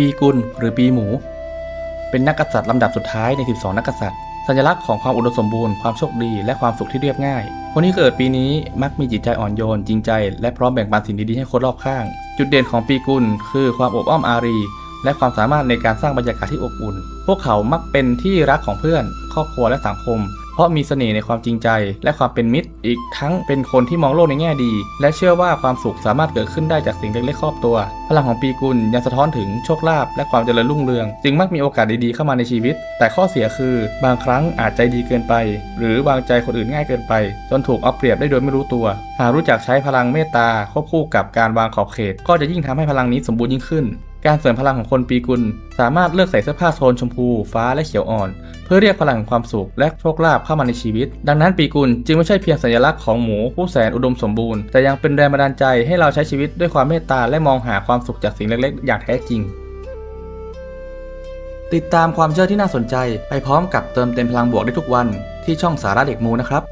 ปีกุลหรือปีหมู เป็นนักกษัตริย์ลำดับสุดท้ายใน 12 นักกษัตริย์ สัญลักษณ์ของความอุดมสมบูรณ์ความโชคดีและความสุขที่เรียบง่าย คนที่เกิดปีนี้มักมีจิตใจอ่อนโยน จริงใจ และพร้อมแบ่งปันสิ่งดีๆให้คนรอบข้าง จุดเด่นของปีกุลคือความอบอ้อมอารี และความสามารถในการสร้างบรรยากาศที่อบอุ่น พวกเขามักเป็นที่รักของเพื่อน ครอบครัวและสังคม ราะมีเสน่ห์ในความจริงใจ และความเป็นมิตร อีกทั้งเป็นคนที่มองโลกในแง่ดี และเชื่อว่าความสุขสามารถเกิดขึ้นได้จากสิ่งเล็กๆรอบตัว พลังของปีกุลยังสะท้อนถึงโชคลาภและความเจริญรุ่งเรือง จึงมักมีโอกาสดีๆเข้ามาในชีวิต แต่ข้อเสียคือบางครั้งอาจใจดีเกินไป หรือวางใจคนอื่นง่ายเกินไป จนถูกเอาเปรียบได้โดยไม่รู้ตัว หากรู้จักใช้พลังเมตตาควบคู่กับการวางขอบเขต ก็จะยิ่งทำให้พลังนี้สมบูรณ์ยิ่งขึ้น การเสริมพลังของคนปีกุล สามารถเลือกใส่เสื้อผ้าโทนชมพู ฟ้าและเขียวอ่อน เพื่อเรียกพลังแห่งความสุขและโชคลาภเข้ามาในชีวิต ดังนั้นปีกุลจึงไม่ใช่เพียงสัญลักษณ์ของหมูผู้แสนอุดมสมบูรณ์ แต่ยังเป็นแรงบันดาลใจให้เราใช้ชีวิตด้วยความเมตตาและมองหาความสุขจากสิ่งเล็กๆ อย่างแท้จริง ติดตามความเชื่อที่น่าสนใจ ไปพร้อมกับเติมเต็มพลังบวกได้ทุกวันที่ช่องสาระเด็กมูนะครับ